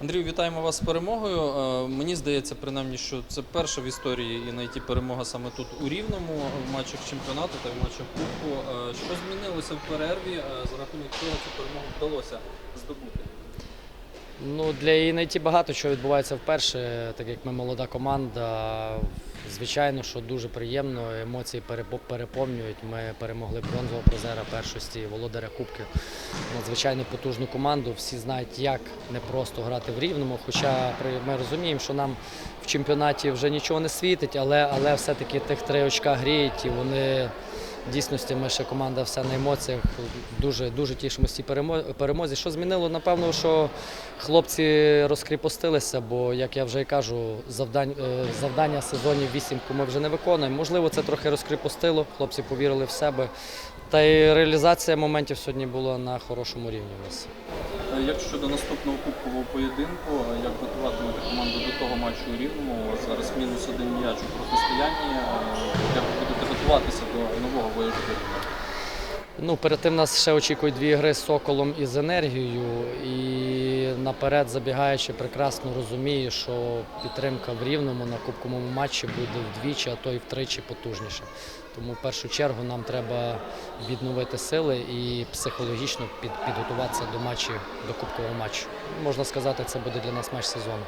Андрію, вітаємо вас з перемогою. Е, Мені здається, принаймні, що це перша в історії і найти перемога саме тут у Рівному в матчах чемпіонату та в матчах Кубку. Е, Що змінилося в перерві, е, за рахунок чого цю перемогу вдалося здобути? Ну, для Інайті багато чого відбувається вперше, так як ми молода команда. Звичайно, що дуже приємно, емоції перепо- переповнюють. Ми перемогли бронзового призера першості, володаря Кубків. Надзвичайно потужну команду. Всі знають, як непросто грати в рівному. Хоча ми розуміємо, що нам в чемпіонаті вже нічого не світить, але, але все-таки тих три очка гріють і вони. В дійсності ми ще команда вся на емоціях. Дуже дуже тішимося цій перемозі. Що змінило? Напевно, що хлопці розкріпостилися, бо, як я вже і кажу, завдань, е, завдання сезонів вісімку ми вже не виконуємо. Можливо, це трохи розкріпостило, хлопці повірили в себе. Та й реалізація моментів сьогодні була на хорошому рівні у нас. Е, Як щодо наступного кубкового поєдинку, е, як готуватимете команду до того матчу у Рівному? Зараз мінус один м'яч у протистоянні. Готуватися до нового виїзду? Ну, перед тим нас ще очікують дві гри з Соколом і з енергією. І наперед забігаючи, прекрасно розумію, що підтримка в рівному на кубковому матчі буде вдвічі, а то й втричі потужніша. Тому в першу чергу нам треба відновити сили і психологічно під, підготуватися до матчів, до кубкового матчу. Можна сказати, це буде для нас матч сезону.